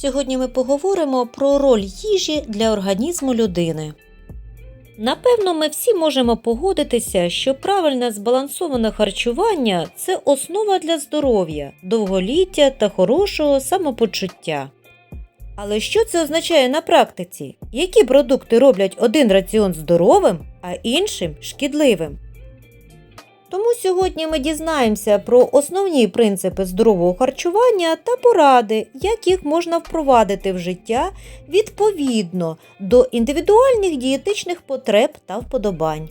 Сьогодні ми поговоримо про роль їжі для організму людини. Напевно, ми всі можемо погодитися, що правильне збалансоване харчування це основа для здоров'я, довголіття та хорошого самопочуття. Але що це означає на практиці? Які продукти роблять один раціон здоровим, а іншим шкідливим? Тому сьогодні ми дізнаємося про основні принципи здорового харчування та поради, як їх можна впровадити в життя відповідно до індивідуальних дієтичних потреб та вподобань.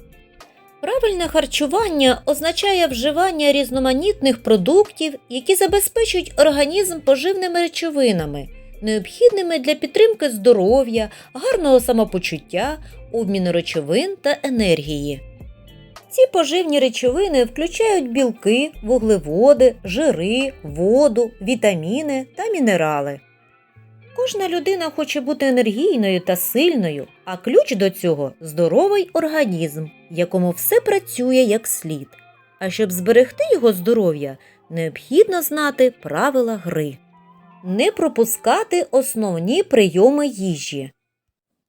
Правильне харчування означає вживання різноманітних продуктів, які забезпечують організм поживними речовинами, необхідними для підтримки здоров'я, гарного самопочуття, обміну речовин та енергії. Ці поживні речовини включають білки, вуглеводи, жири, воду, вітаміни та мінерали. Кожна людина хоче бути енергійною та сильною, а ключ до цього здоровий організм, якому все працює як слід. А щоб зберегти його здоров'я, необхідно знати правила гри. Не пропускати основні прийоми їжі.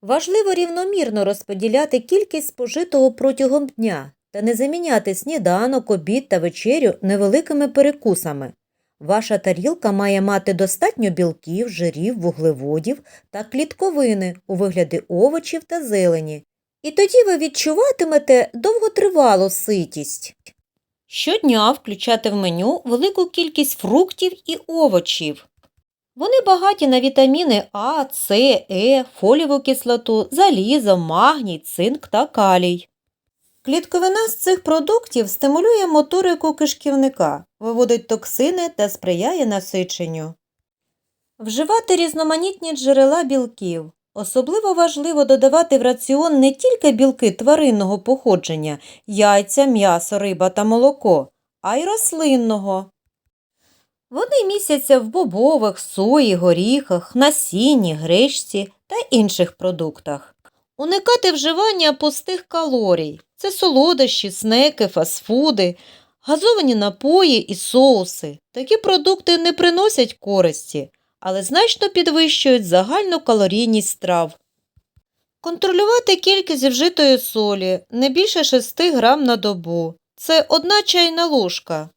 Важливо рівномірно розподіляти кількість спожитого протягом дня та не заміняти сніданок, обід та вечерю невеликими перекусами. Ваша тарілка має мати достатньо білків, жирів, вуглеводів та клітковини у вигляді овочів та зелені. І тоді ви відчуватимете довготривалу ситість. Щодня включати в меню велику кількість фруктів і овочів. Вони багаті на вітаміни А, С, Е, фолієву кислоту, залізо, магній, цинк та калій. Клітковина з цих продуктів стимулює моторику кишківника, виводить токсини та сприяє насиченню. Вживати різноманітні джерела білків. Особливо важливо додавати в раціон не тільки білки тваринного походження, яйця, м'ясо, риба та молоко, а й рослинного. Вони містяться в бобових, сої, горіхах, насінні, гречці та інших продуктах. Уникати вживання пустих калорій це солодощі, снеки, фастфуди, газовані напої і соуси. Такі продукти не приносять користі, але значно підвищують загальну калорійність страв. Контролювати кількість вжитої солі не більше 6 грам на добу. Це одна чайна ложка.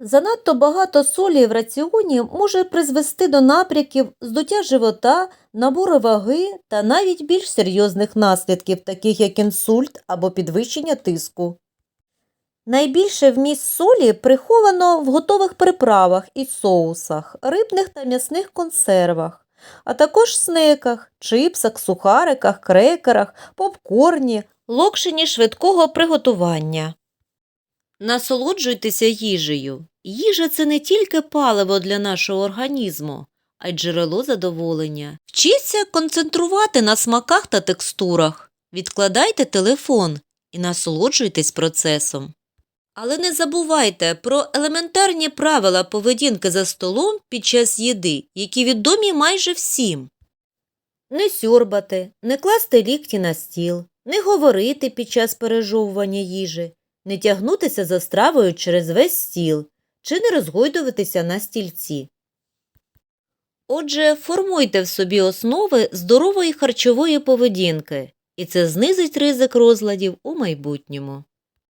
Занадто багато солі в раціоні може призвести до напряків здуття живота, набору ваги та навіть більш серйозних наслідків, таких як інсульт або підвищення тиску. Найбільше вміст солі приховано в готових приправах і соусах, рибних та м'ясних консервах, а також снеках, чипсах, сухариках, крекерах, попкорні, локшині швидкого приготування. Насолоджуйтеся їжею. Їжа це не тільки паливо для нашого організму, а й джерело задоволення. Вчіться концентрувати на смаках та текстурах. Відкладайте телефон і насолоджуйтесь процесом. Але не забувайте про елементарні правила поведінки за столом під час їди, які відомі майже всім. Не сьорбати, не класти лікті на стіл, не говорити під час пережовування їжі, не тягнутися за стравою через весь стіл чи не розгойдуватися на стільці. Отже, формуйте в собі основи здорової харчової поведінки, і це знизить ризик розладів у майбутньому.